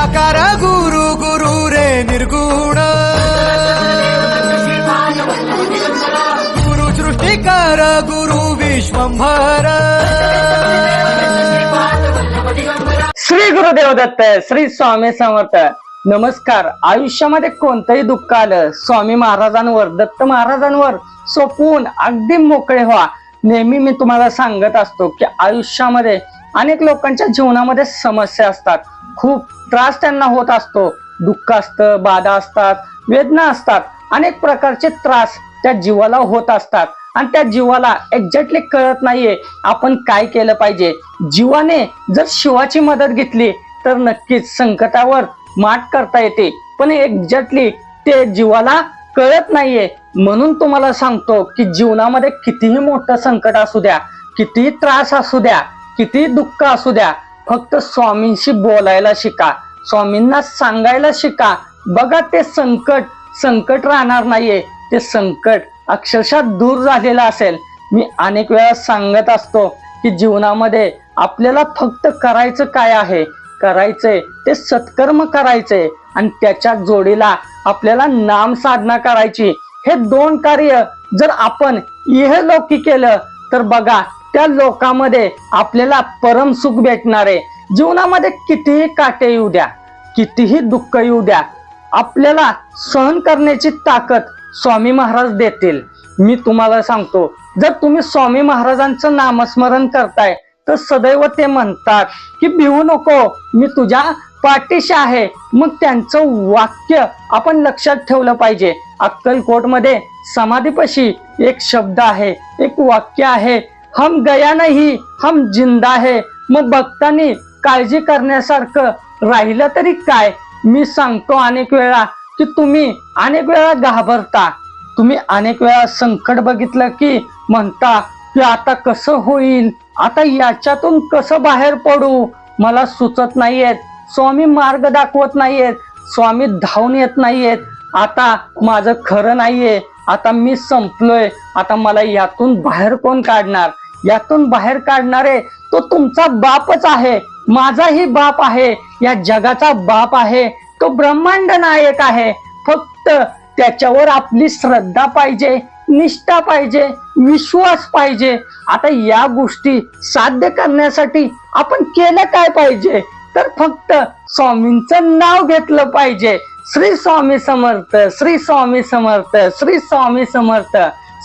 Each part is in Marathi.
निराकार गुरु गुरु रे निर्गुण गुरु सृष्टिकार गुरु विश्वंभर श्री गुरुदेव दत्त श्री स्वामी समर्थ नमस्कार आयुष्यामध्ये कोणतंही दुःख आलं स्वामी महाराजांवर दत्त महाराजांवर सोपवून अगदी मोकळे व्हा नेहमी मी तुम्हाला सांगत असतो की आयुष्यामध्ये अनेक लोकांच्या जीवनामध्ये समस्या असतात. खूप त्रास त्यांना होत असतो. दुःख असतं बाधा असतात वेदना असतात. अनेक प्रकारचे त्रास त्या जीवाला होत असतात. आणि त्या जीवाला एक्झॅक्टली कळत नाहीये आपण काय केलं पाहिजे. जीवाने जर शिवाची मदत घेतली तर नक्कीच संकटावर मात करता येते. पण एक्झॅक्टली ते जीवाला कळत नाहीये. म्हणून तुम्हाला सांगतो की जीवनामध्ये कितीही मोठं संकट असू द्या कितीही त्रास असू द्या कितीही दुःख असू द्या फक्त स्वामींशी बोलायला शिका. स्वामींना सांगायला शिका. बघा ते संकट संकट राहणार नाहीये. ते संकट अक्षरशः दूर झालेलं असेल. मी अनेक वेळा सांगत असतो की जीवनामध्ये आपल्याला फक्त करायचं काय आहे? करायचंय ते सत्कर्म करायचंय. आणि त्याच्या जोडीला आपल्याला नाम साधना करायची. हे दोन कार्य जर आपण इहलोकी केलं तर बघा त्या लोकांमध्ये आपल्याला परम सुख भेटणार आहे. जीवनामध्ये कितीही काटे येऊ द्या कितीही दुःख येऊ द्या आपल्याला सहन करण्याची ताकद स्वामी महाराज देतील. मी तुम्हाला सांगतो जर तुम्ही स्वामी महाराजांचं नामस्मरण करताय तर सदैव ते म्हणतात की भिवू नको मी तुझ्या पाठीशी आहे. मग त्यांचं वाक्य आपण लक्षात ठेवलं पाहिजे. अक्कलकोटमध्ये समाधीपशी एक शब्द आहे एक वाक्य आहे हम गया नाही हम जिंदा है। मग भक्तांनी काळजी करण्यासारखं राहिलं तरी काय? मी सांगतो अनेक वेळा की तुम्ही अनेक वेळा घाबरता. तुम्ही अनेक वेळा संकट बघितलं की म्हणता की आता कसं होईल आता याच्यातून कसं बाहेर पडू? मला सुचत नाहीयेत. स्वामी मार्ग दाखवत नाहीयेत. स्वामी धावून येत नाहीयेत. आता माझं खरं नाहीये. आता मी संपलोय. आता मला यातून बाहेर कोण काढणार? यातून बाहेर काढणारे तो तुमचा बापच आहे. माझाही बाप आहे. या जगाचा बाप आहे. तो ब्रह्मांड नायक आहे. फक्त त्याच्यावर आपली श्रद्धा पाहिजे निष्ठा पाहिजे विश्वास पाहिजे. आता या गोष्टी साध्य करण्यासाठी आपण केलं काय पाहिजे? तर फक्त स्वामींचं नाव घेतलं पाहिजे. श्री स्वामी समर्थ श्री स्वामी समर्थ श्री स्वामी समर्थ.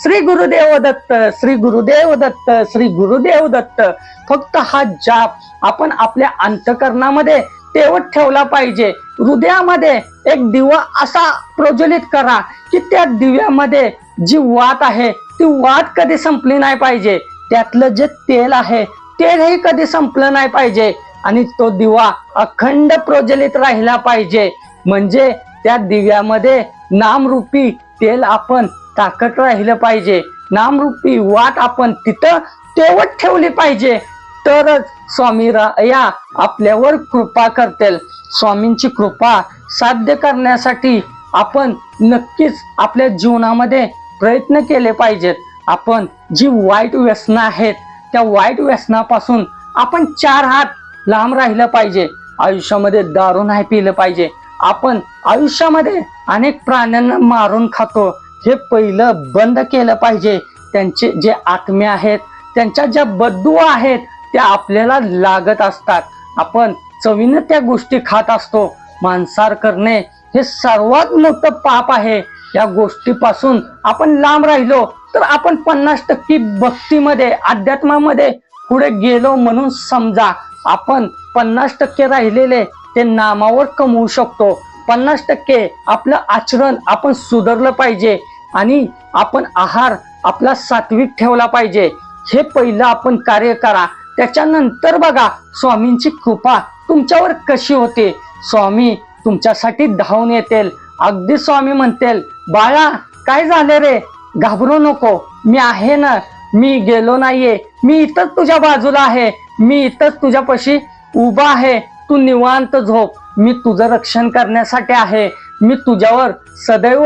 श्री गुरुदेव दत्त श्री गुरुदेव दत्त श्री गुरुदेव दत्त. फक्त हा जाप आपण आपल्या अंतकरणामध्ये तेवत ठेवला पाहिजे. हृदयामध्ये एक दिवा असा प्रज्वलित करा की त्या दिव्यामध्ये जी वात आहे ती वात कधी संपली नाही पाहिजे. त्यातलं जे तेल आहे तेलही कधी संपलं नाही पाहिजे. आणि तो दिवा अखंड प्रज्वलित राहिला पाहिजे. म्हणजे त्या दिव्यामध्ये नामरूपी तेल आपण ताकद राहिलं पाहिजे. नामरूपी वाट आपण तिथं तेवत ठेवली पाहिजे. तरच स्वामी या आपल्यावर कृपा करतील. स्वामींची कृपा साध्य करण्यासाठी आपण नक्कीच आपल्या जीवनामध्ये प्रयत्न केले पाहिजेत. आपण जी वाईट व्यसनं आहेत त्या वाईट व्यसनापासून आपण चार हात लांब राहिलं पाहिजे. आयुष्यामध्ये दारू नाही पिलं पाहिजे. आपण आयुष्यामध्ये अनेक प्राण्यांना मारून खातो. हे पहिलं बंद केलं पाहिजे. त्यांचे जे आत्मे आहेत त्यांच्या ज्या बद्दू आहेत त्या आपल्याला लागत असतात. आपण चवीनं त्या गोष्टी खात असतो. मांसार करणे हे सर्वात मोठं पाप आहे. या गोष्टीपासून आपण लांब राहिलो तर आपण पन्नास टक्के भक्तीमध्ये अध्यात्मामध्ये पुढे गेलो म्हणून समजा. आपण पन्नास टक्के राहिलेले ते नामावर कमवू शकतो. पन्नास टक्के आपलं आचरण आपण सुधारलं पाहिजे आणि आपण आहार आपला सात्विक ठेवला पाहिजे. हे पहिलं आपण कार्य करा. त्याच्यानंतर बघा स्वामींची कृपा तुमच्यावर कशी होते. स्वामी तुमच्यासाठी धावून येतील. अगदी स्वामी म्हणतील बाळा काय झालं रे? घाबरू नको. मी आहे ना. मी गेलो नाहीये. मी इथंच तुझ्या बाजूला आहे. मी इथंच तुझ्यापाशी उभा आहे. तू निवांत झोप. मी तुझं रक्षण करण्यासाठी आहे. मी तुझ्यावर सदैव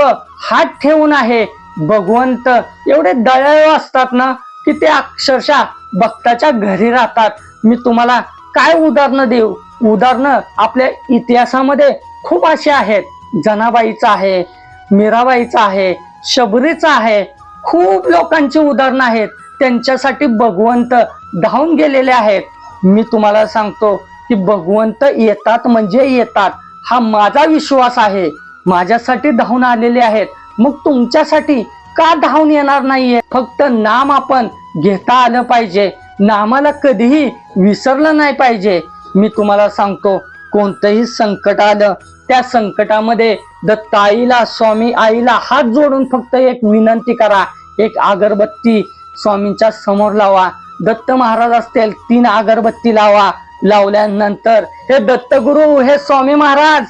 हात ठेवून आहे. भगवंत एवढे दयाळू असतात ना की ते अक्षरशः भक्ताच्या घरी राहतात. मी तुम्हाला काय उदाहरणं देऊ? उदाहरणं आपल्या इतिहासामध्ये खूप असे आहेत. जनाबाईचं आहे मीराबाईचं आहे शबरीचं आहे. खूप लोकांची उदाहरणं आहेत. त्यांच्यासाठी भगवंत धावून गेलेले आहेत. मी तुम्हाला सांगतो की भगवंत येतात म्हणजे येतात. हा माझा विश्वास आहे. माझ्यासाठी धावून आलेले आहेत. मग तुमच्यासाठी का धावून येणार नाहीये? फक्त नाम आपण घेता आलं पाहिजे. नामाला कधीही विसरलं नाही पाहिजे. मी तुम्हाला सांगतो कोणतंही संकट आलं त्या संकटामध्ये दत्ताईला स्वामी आईला हात जोडून फक्त एक विनंती करा. एक अगरबत्ती स्वामींच्या समोर लावा. दत्त महाराज असतील तीन अगरबत्ती लावा. लावल्यानंतर हे दत्तगुरु हे स्वामी महाराज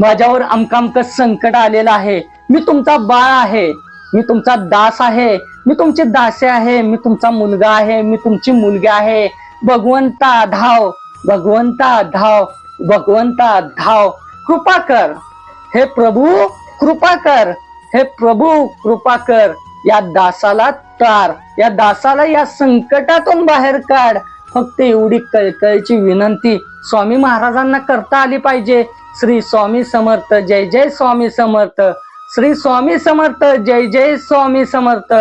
माझ्यावर अमकामक संकट आलेलं आहे. मी तुमचा बाळ आहे. मी तुमचा दास आहे. मी तुमची दासे आहे. मी तुमचा मुलगा आहे. मी तुमची मुलगी आहे. भगवंता धाव भगवंता धाव भगवंता धाव. कृपा कर. हे प्रभू कृपा कर. हे प्रभू कृपा कर. या दासाला तार. या दासाला या संकटातून बाहेर काढ. फक्त एवढी कळकळीची विनंती स्वामी महाराजांना करता आली पाहिजे. श्री स्वामी समर्थ जय जय स्वामी समर्थ. श्री स्वामी समर्थ जय जय स्वामी समर्थ.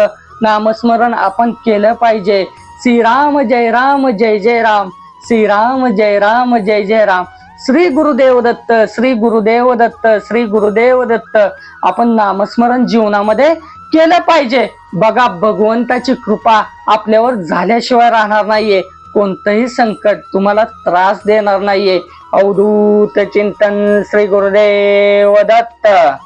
नामस्मरण आपण केलं पाहिजे. श्रीराम जय राम जय जय राम. श्रीराम जय राम जय जय राम. श्री गुरुदेव दत्त श्री गुरुदेव दत्त श्री गुरुदेव दत्त. आपण नामस्मरण जीवनामध्ये केलं पाहिजे. बघा भगवंताची कृपा आपल्यावर झाल्याशिवाय राहणार नाहीये. कोणतंही संकट तुम्हाला त्रास देणार नाहीये. अवधूत चिंतन श्री गुरुदेव दत्त.